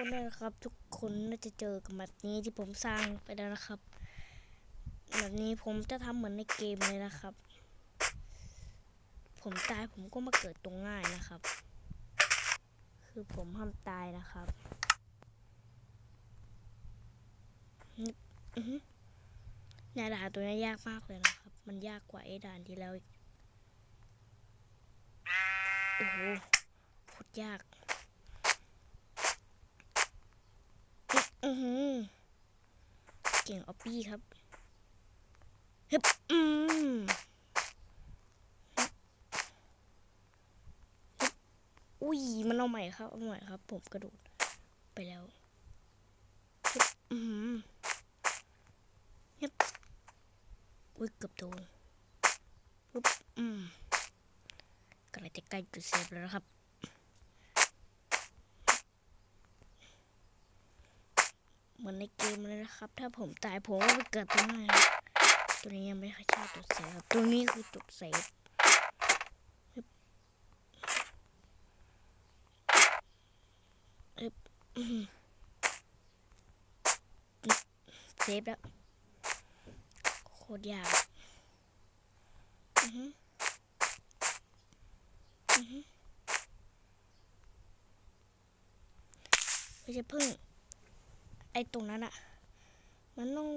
คนเลยนะครับ ทุกคนน่าจะเจอกับแบบนี้ที่ผมสร้างไปแล้วนะครับ แบบนี้ผมจะทำเหมือนในเกมเลยนะครับ ผมตายผมก็มาเกิดตรงง่ายนะครับ คือผมห้ามตายนะครับนี่อื้อหือเนี่ยด่านตัวนี้ยากมากเลยนะครับ มันยากกว่าไอ้ด่านที่แล้วอีก โอ้โหโคตรยาก อือหือเก่งออปปี้ครับฮึบอืมฮึบอุ้ยมันเอาใหม่ครับเอาใหม่ครับ ผมกระโดดไปแล้วฮึบอือหือฮึบอุ้ยเกือบโดนฮึบอืมกำลังจะใกล้จุดเซฟแล้วครับ เหมือนในเกมเลยนะครับ ถ้าผมตายผมก็ไปเกิดตรงนั้นตัวนี้ยังไม่เคยใช่จุดเซฟตัวนี้คือจุดเซฟเซฟแล้ว โคตรยากอือหืออือหือไม่ใช่พึ่ง อ้ตรงนั้นอะมันต้อง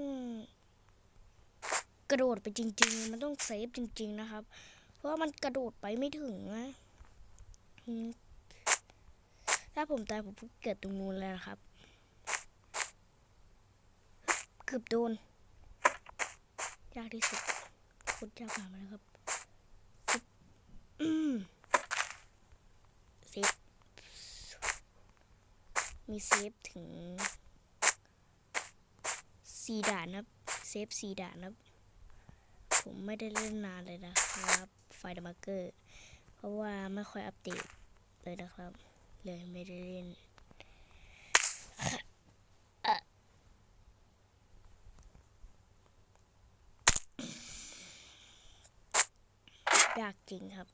กระโดดไปจริง ๆ มันต้องเซฟจริง ๆ นะครับ เพราะว่ามันกระโดดไปไม่ถึงนะถ้าผมตายผมเกิดตรงนู้นแล้วนะครับ เกือบโดน ยากที่สุดคตรยากมากเลยครับฟึบอืมเซฟมีเซฟถึง สี่ด่านะครับ เซฟสี่ด่านะครับ ผมไม่ได้เล่นนานเลยนะครับ ไฟดมาร์เกอร์ เพราะว่าไม่ค่อยอัปเดตเลยนะครับ เลยไม่ได้เล่นยากจริงครับ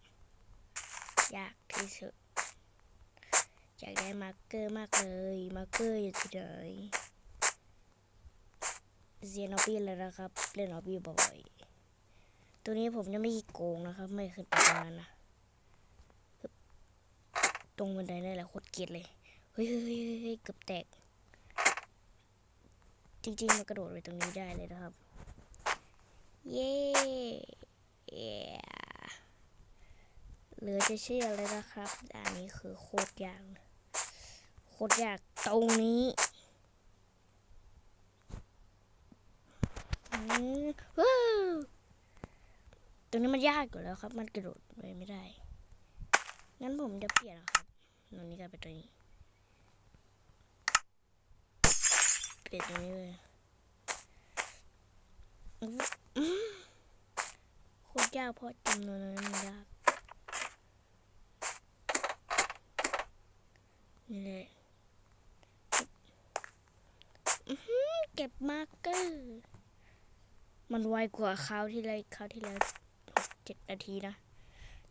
ยากที่สุดอยากได้มาร์เกอร์มากเลย มาร์เกอร์อยู่ที่ไหน เซียนออบบี้เลยนะครับ เล่นออบบี้บ่อยตัวนี้ผมจะไม่โกงนะครับ ไม่ขึ้นไปตรงนั้นนะตรงบันไดนี่แหละโคตรเกลียดเลยเฮ้ยเฮ้ยเฮ้ยเกือบแตก จริงๆมันกระโดดไปตรงนี้ได้เลยนะครับ เย้เหลือจะเชื่อเลยนะครับอันนี้คือโคตรยากโคตรยากตรงนี้ อืม ว้าวตรงนี้มันยากอยู่แล้วครับ มันกระโดดไปไม่ได้ งั้นผมจะเปลี่ยนนะครับตรงนี้กลายเป็นตัวนี้ เปลี่ยนตรงนี้เลยโคตรยากเพราะจำนวนนั้นมันยากนี่แหละเก็บมาร์กเกอร์ มันไวกว่าคราวที่แล้วคราวที่แล้วเจ็ดนาทีนะ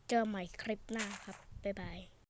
เจอใหม่คลิปหน้าครับ บ๊ายบาย